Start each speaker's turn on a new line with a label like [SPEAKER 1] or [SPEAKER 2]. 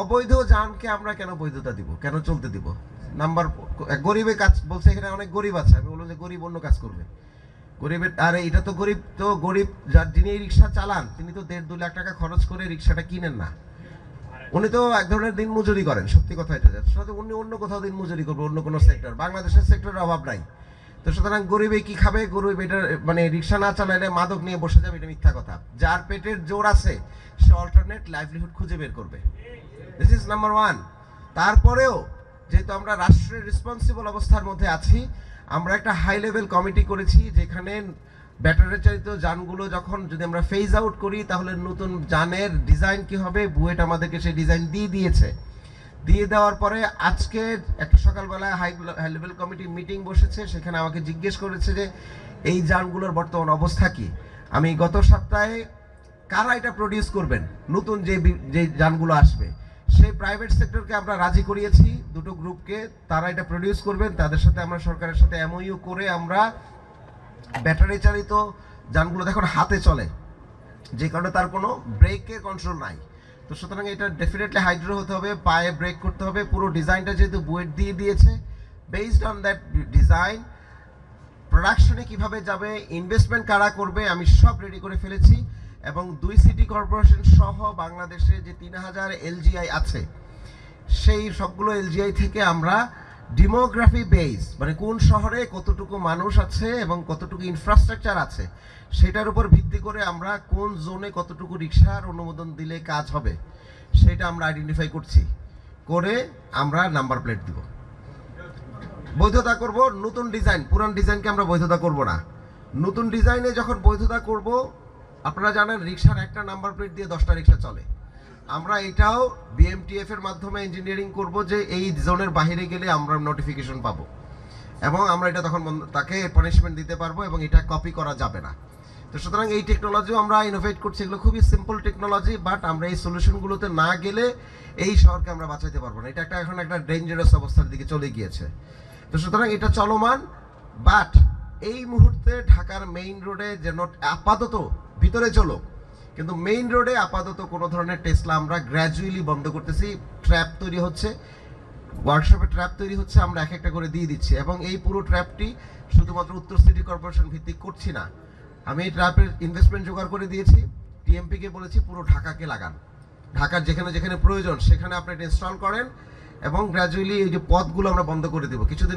[SPEAKER 1] অবৈধ যানকে আমরা কেন বৈধতা দিব? কেন চলতে দিব? নাম্বার গরিবে কাজ বলছে এখানে অনেক গরিব আছে। আমি বললাম যে গরিব অন্য কাজ করবে। গরিবের, আরে এটা তো গরিব তো গরিব যার যিনি এই রিক্সা চালান, তিনি তো দেড় দু লাখ টাকা খরচ করে রিক্সাটা কিনেন না। উনি তো এক ধরনের দিন মজুরি করেন, সত্যি কথা এটা। সাথে উনি অন্য কোথাও দিন মজুরি করবে, অন্য কোনো সেক্টর বাংলাদেশের সেক্টরের অভাব নাই। তো সুতরাং গরিবে কি খাবে? গরিব এটা মানে রিক্সা না চালাইলে মাদক নিয়ে বসে যাবে, এটা মিথ্যা কথা। যার পেটের জোর আছে, সে অল্টারনেট লাইভলিহুড খুঁজে বের করবে। দিস ইজ নাম্বার ওয়ান তারপরেও যেহেতু আমরা রাষ্ট্রের রেসপন্সিবল অবস্থার মধ্যে আছি, আমরা একটা হাই লেভেল কমিটি করেছি যেখানে ব্যাটারি চালিত যানগুলো যখন যদি আমরা ফেজ আউট করি, তাহলে নতুন যানের ডিজাইন কি হবে? বুয়েট আমাদেরকে সেই ডিজাইন দিয়ে দিয়েছে। দিয়ে দেওয়ার পরে আজকে একটা সকালবেলায় high high level committee meeting বসেছে, সেখানে আমাকে জিজ্ঞেস করেছে যে, এই যানগুলোর বর্তমান অবস্থা কি? আমি গত সপ্তাহে কারা এটা প্রডিউস করবেন? নতুন যে যে যানগুলো আসবে। সেই প্রাইভেট সেক্টরকে আমরা রাজি করিয়েছি। দুটো গ্রুপকে তারা এটা প্রডিউস করবেন। তাদের সাথে আমরা সরকারের সাথে এমওইউ করে আমরা ব্যাটারি চালিত যানগুলো এখন হাতে চলে। যে কারণে তার কোনো ব্রেকের কন্ট্রোল নাই। তো সুতরাং এটা ডেফিনেটলি হাইড্রো হতে হবে, পায়ে ব্রেক করতে হবে। পুরো ডিজাইনটা যেহেতু বুয়েট দিয়ে দিয়েছে বেসড অন দ্যাট ডিজাইন প্রোডাকশনে কীভাবে যাবে ইনভেস্টমেন্ট কারা করবে, আমি সব রেডি করে ফেলেছি। এবং দুই সিটি কর্পোরেশন সহ বাংলাদেশে যে তিন হাজার এলজিআই আছে, সেই সবগুলো এলজিআই থেকে আমরা ডিমোগ্রাফি বেস মানে কোন শহরে কতটুকু মানুষ আছে এবং কতটুকু ইনফ্রাস্ট্রাকচার আছে, সেটার উপর ভিত্তি করে আমরা কোন জোনে কতটুকু রিক্সার অনুমোদন দিলে কাজ হবে, সেটা আমরা আইডেন্টিফাই করছি। করে আমরা নাম্বার প্লেট দিব। বৈধতা করব, নতুন ডিজাইন পুরান ডিজাইনকে আমরা বৈধতা করব না। নতুন ডিজাইনে যখন বৈধতা করব, আপনারা জানেন রিক্সার একটা নাম্বার প্লেট দিয়ে দশটা রিক্সা চলে। আমরা এটাও বিএমটিএফ এর মাধ্যমে ইঞ্জিনিয়ারিং করব যে এই জোনের বাইরে গেলে আমরা নোটিফিকেশন পাবো। এবং আমরা এটা তখন তাকে পানিশমেন্ট দিতে পারব এবং এটা কপি করা যাবে না। তো সুতরাং এই টেকনোলজিও আমরা ইনোভেট করছি, এগুলো খুবই সিম্পল টেকনোলজি বাট আমরা এই সলিউশনগুলোতে না গেলে এই শহরকে আমরা বাঁচাইতে পারব না। এটা একটা, এখন একটা ডেঞ্জারাস অবস্থার দিকে চলে গিয়েছে। তো সুতরাং এটা চলমান বাট এই মুহূর্তে ঢাকার মেইন রোডে যেন আপাতত ভিতরে চলো। কিন্তু মেইন রোডে আপাতত কোনো ধরনের টেসলা আমরা গ্র্যাজুয়ালি বন্ধ করতেছি ট্র্যাপ তৈরি হচ্ছে ওয়ার্কশপে ট্র্যাপ তৈরি হচ্ছে, আমরা এক একটা করে দিয়ে দিচ্ছি। এবং এই পুরো ট্র্যাপটি শুধুমাত্র উত্তর সিটি কর্পোরেশন ভিত্তিক করছি না। আমি এই ট্র্যাপের ইনভেস্টমেন্ট জোগাড় করে দিয়েছি টিএমপিকে বলেছি পুরো ঢাকাকে লাগান। ঢাকার যেখানে যেখানে প্রয়োজন, সেখানে আপনি এটা ইনস্টল করেন, এবং গ্র্যাজুয়ালি এই যে পথগুলো আমরা বন্ধ করে দেবো। কিছুদিন